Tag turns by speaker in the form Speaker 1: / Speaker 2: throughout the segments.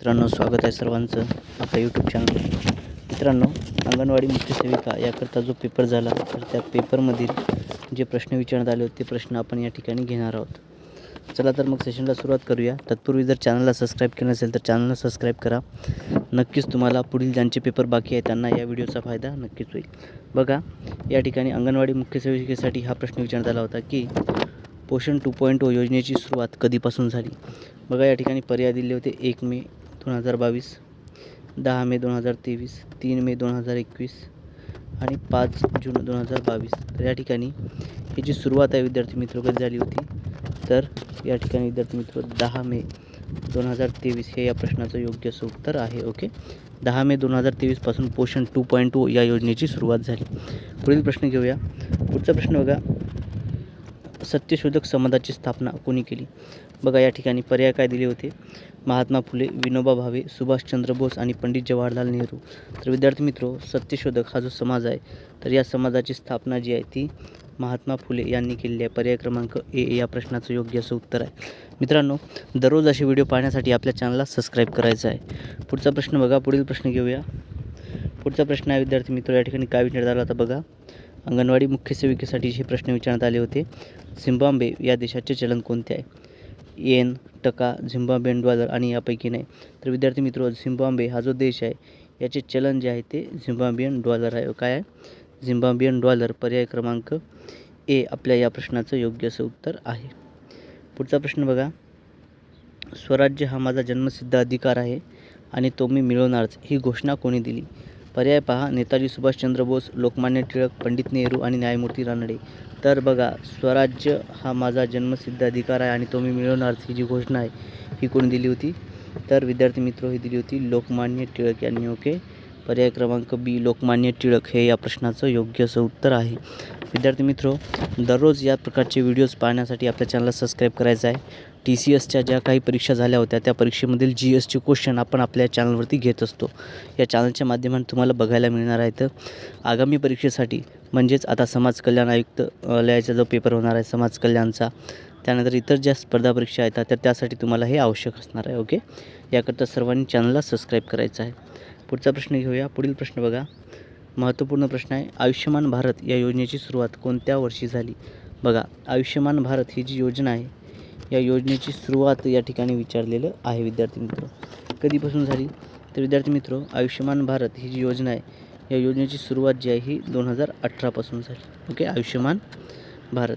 Speaker 1: मित्रांनो स्वागत आहे सर्वांचं आपल्या यूट्यूब चॅनल मित्रांनो अंगणवाडी मुख्य सेविका याकरता जो पेपर झाला तर त्या पेपरमधील जे प्रश्न विचारण्यात आले होते ते प्रश्न आपण या ठिकाणी घेणार आहोत. चला तर मग सेशनला सुरुवात करूया. तत्पूर्वी जर चॅनलला सबस्क्राईब केलं नसेल तर चॅनलला सबस्क्राईब करा. नक्कीच तुम्हाला पुढील ज्यांचे पेपर बाकी आहे त्यांना या व्हिडिओचा फायदा नक्कीच होईल. बघा या ठिकाणी अंगणवाडी मुख्य सेविकेसाठी हा प्रश्न विचारण्यात आला होता की पोषण टू पॉईंट ओ योजनेची सुरुवात कधीपासून झाली? बघा या ठिकाणी पर्याय दिले होते एक मे दोन हजार बावीस दहा मे दोन हजार तेवीस तीन मे दोन हजार एकवीस आणि पाच जून दोन हजार बावीस. तर या ठिकाणी याची सुरुवात आहे विद्यार्थी मित्र कधी झाली होती तर या ठिकाणी विद्यार्थी मित्र दहा मे दोन हजार तेवीस हे या प्रश्नाचं योग्य असं उत्तर आहे ओके? दहा मे दोन हजार तेवीसपासून पोषण टू पॉईंट टू या योजनेची सुरुवात झाली. पुढील प्रश्न घेऊया. पुढचा प्रश्न बघा. सत्यशोधक समाजाची स्थापना कोणी केली? बघा या ठिकाणी पर्याय काय दिले होते? महात्मा फुले विनोबा भावे सुभाषचंद्र बोस आणि पंडित जवाहरलाल नेहरू. तर विद्यार्थी मित्रो सत्यशोधक हा जो समाज आहे तर या समाजाची स्थापना जी आहे ती महात्मा फुले यांनी केलेली आहे. पर्याय क्रमांक ए या प्रश्नाचं योग्य असं उत्तर आहे. मित्रांनो दररोज असे व्हिडिओ पाहण्यासाठी आपल्या चॅनलला सबस्क्राईब करायचं आहे. पुढचा प्रश्न बघा पुढील प्रश्न घेऊया. पुढचा प्रश्न आहे विद्यार्थी मित्र या ठिकाणी काय विचार झाला होता बघा. अंगणवाडी मुख्य सेविकेसाठी हे प्रश्न विचारण्यात आले होते. झिम्बाब्वे या देशाचे चलन कोणते आहे येन टका झिम्बाब्वेन डॉलर आणि यापैकी नाही. तर विद्यार्थी मित्र झिम्बाब्वे हा जो देश आहे याचे चलन जे आहे ते झिम्बाब्वियन डॉलर आहे. काय आहे झिम्बाब्वियन डॉलर पर्याय क्रमांक ए आपल्या या प्रश्नाचं योग्य असं उत्तर आहे. पुढचा प्रश्न बघा. स्वराज्य हा माझा जन्मसिद्ध अधिकार आहे आणि तो मी मिळवणारच. ही घोषणा कोणी दिली? पर्याय पहा. नेताजी सुभाषचंद्र बोस लोकमान्य टिळक पंडित नेहरू आणि न्यायमूर्ती रानडे. तर बघा स्वराज्य हा माझा जन्मसिद्ध अधिकार आहे आणि तो मी मिळवणारच ही जी घोषणा आहे ही कोणी दिली होती? तर विद्यार्थी मित्र ही दिली होती लोकमान्य टिळक यांनी ओके? पर्याय क्रमांक बी लोकमान्य टिळक हे या प्रश्नाचं योग्य असं उत्तर आहे. विद्यार्थी मित्रो दररोज या प्रकारचे व्हिडिओज पाहण्यासाठी आपल्या चॅनलला सबस्क्राईब करायचं आहे. टी सी एसच्या ज्या काही परीक्षा झाल्या होत्या त्या परीक्षेमधील जी एसचे क्वेश्चन आपण आपल्या चॅनलवरती घेत असतो. या चॅनलच्या माध्यमातून तुम्हाला बघायला मिळणार आहे तर आगामी परीक्षेसाठी म्हणजेच आता समाज कल्याण आयुक्त लयाचा जो पेपर होणार आहे समाज कल्याणचा त्यानंतर इतर ज्या स्पर्धा परीक्षा आहेत तर त्यासाठी तुम्हाला हे आवश्यक असणार आहे ओके याकरता सर्वांनी चॅनलला सबस्क्राईब करायचं आहे. पुढचा प्रश्न घेऊया. पुढील प्रश्न बघा. महत्त्वपूर्ण प्रश्न आहे आयुष्यमान भारत या योजनेची सुरुवात कोणत्या वर्षी झाली? बघा आयुष्यमान भारत ही जी योजना आहे या योजनेची सुरुवात या ठिकाणी विचारलेलं आहे विद्यार्थी मित्र. कधीपासून झाली? तर विद्यार्थी मित्र आयुष्यमान भारत ही जी योजना आहे या योजनेची सुरुवात जी आहे ही दोन हजार अठरापासून झाली. ओके? आयुष्यमान भारत.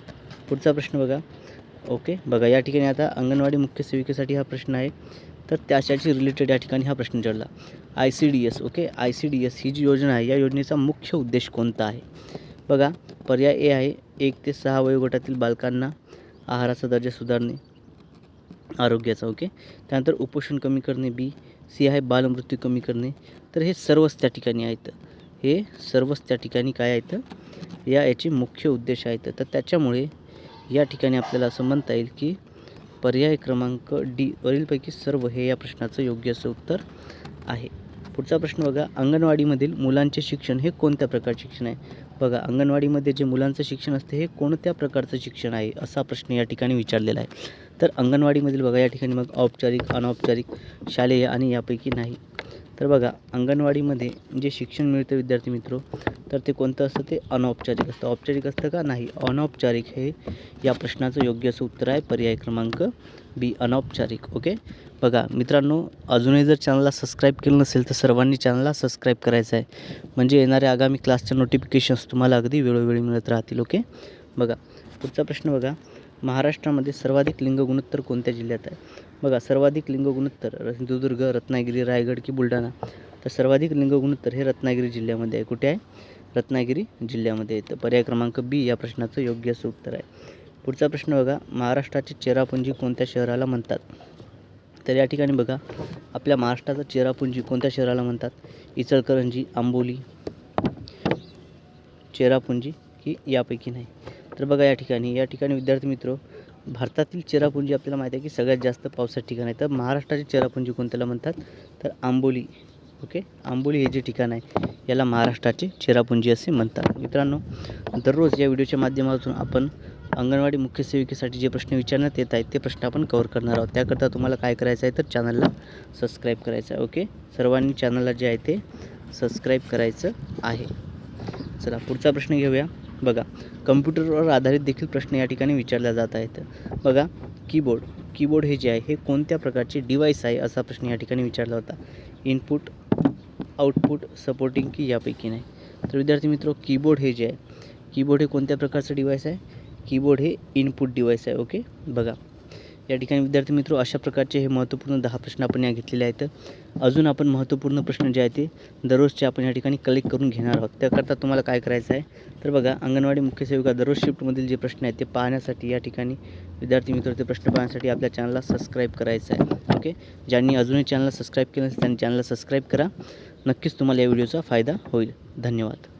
Speaker 1: पुढचा प्रश्न बघा. ओके? बघा या ठिकाणी आता अंगणवाडी मुख्य सेविकेसाठी हा प्रश्न आहे. तर त्याच्याशी रिलेटेड या ठिकाणी हा प्रश्न विचारला I C D S okay? I C D S ही जी योजना आहे या योजनेचा मुख्य उद्देश कोणता आहे? बघा पर्याय ए आहे एक ते सहा वयोगटातील बालकांना आहाराचा दर्जा सुधारणे आरोग्याचा ओके त्यानंतर उपोषण कमी करणे बी सी आहे बालमृत्यू कमी करणे. तर हे सर्वच त्या ठिकाणी आहेत. हे सर्वच त्या ठिकाणी काय आहेत? या याचे मुख्य उद्देश आहेत. तर त्याच्यामुळे या ठिकाणी आपल्याला असं म्हणता येईल की पर्याय क्रमांक डी वरीलपैकी सर्व हे या प्रश्नाचं योग्य असं उत्तर आहे. पुढचा प्रश्न बघा. अंगणवाडीमधील मुलांचे शिक्षण हे कोणत्या प्रकारचे शिक्षण आहे? बघा अंगणवाडीमध्ये जे मुलांचं शिक्षण असते हे कोणत्या प्रकारचं शिक्षण आहे असा प्रश्न या ठिकाणी विचारलेला आहे. तर अंगणवाडीमधील बघा या ठिकाणी मग औपचारिक अनौपचारिक शालेय आणि यापैकी नाही. तर बघा अंगणवाडीमध्ये जे शिक्षण मिळतं विद्यार्थी मित्र तर ते कोणतं असतं? ते अनौपचारिक असतं. औपचारिक असतं का? नाही. अनौपचारिक हे या प्रश्नाचं योग्य असं उत्तर आहे. पर्याय क्रमांक बी अनौपचारिक. ओके? बघा मित्रांनो अजूनही जर चॅनलला सबस्क्राईब केलं नसेल तर सर्वांनी चॅनलला सबस्क्राईब करायचं आहे. म्हणजे येणाऱ्या आगामी क्लासच्या नोटिफिकेशन्स तुम्हाला अगदी वेळोवेळी मिळत राहतील. ओके? बघा पुढचा प्रश्न बघा. महाराष्ट्रामध्ये सर्वाधिक लिंग गुणोत्तर कोणत्या जिल्ह्यात आहे? बघा सर्वाधिक लिंग गुणोत्तर सिंधुदुर्ग रत्नागिरी रायगड की बुलढाणा तर सर्वाधिक लिंग गुणोत्तर हे रत्नागिरी जिल्ह्यामध्ये आहे. कुठे आहे? रत्नागिरी जिल्ह्यामध्ये आहे. तर पर्याय क्रमांक बी या प्रश्नाचं योग्य असं उत्तर आहे. पुढचा प्रश्न बघा महाराष्ट्राची चेरापुंजी कोणत्या शहराला म्हणतात? तर या ठिकाणी बघा आपल्या महाराष्ट्राचा चेरापुंजी कोणत्या शहराला म्हणतात? इचलकरंजी आंबोली चेरापुंजी ही यापैकी नाही. तर बघा या ठिकाणी या ठिकाणी विद्यार्थी मित्र भारतातील चेरापुंजी आपल्याला माहिती आहे की सगळ्यात जास्त पावसाचं ठिकाण आहे. तर महाराष्ट्राची चेरापुंजी कोणत्याला म्हणतात? तर आंबोली. ओके? आंबोली हे जे ठिकाण आहे याला महाराष्ट्राचे चेरापुंजी असे म्हणतात. मित्रांनो दररोज या व्हिडिओच्या माध्यमातून आपण अंगणवाडी मुख्य सेविकेसाठी जे प्रश्न विचारण्यात येत आहेत ते प्रश्न आपण कवर करणार आहोत. त्याकरता तुम्हाला काय करायचं आहे तर चॅनलला सबस्क्राईब करायचं आहे ओके? सर्वांनी चॅनलला जे आहे ते सबस्क्राईब करायचं आहे. चला पुढचा प्रश्न घेऊया. बघा कम्प्युटरवर आधारित देखील प्रश्न या ठिकाणी विचारल्या जात आहेत. बघा कीबोर्ड कीबोर्ड हे जे आहे हे कोणत्या प्रकारचे डिवाईस आहे असा प्रश्न या ठिकाणी विचारला होता. इनपुट आउटपुट सपोर्टिंग की यापैकी नाही. तर विद्यार्थी मित्रो कीबोर्ड हे जे आहे कीबोर्ड हे कोणत्या प्रकारचं डिव्हाइस आहे? कीबोर्ड हे इनपुट डिव्हाइस आहे ओके बघा या ठिकाणी विद्यार्थी मित्र अशा प्रकारचे हे महत्त्वपूर्ण दहा प्रश्न आपण या घेतलेले आहेत. अजून आपण महत्त्वपूर्ण प्रश्न जे आहे ते दररोजचे आपण या ठिकाणी कलेक्ट करून घेणार आहोत. त्याकरता तुम्हाला काय करायचं आहे? तर बघा अंगणवाडी मुख्य सेविका दररोज शिफ्टमधील जे प्रश्न आहेत ते पाहण्यासाठी या ठिकाणी विद्यार्थी मित्र ते प्रश्न पाहण्यासाठी आपल्या चॅनलला सबस्क्राईब करायचं आहे. ओके ज्यांनी अजूनही चॅनलला सबस्क्राईब केलं नसेल त्यांनी चॅनलला सबस्क्राईब करा. नक्कीच तुम्हाला या व्हिडिओचा फायदा होईल. धन्यवाद.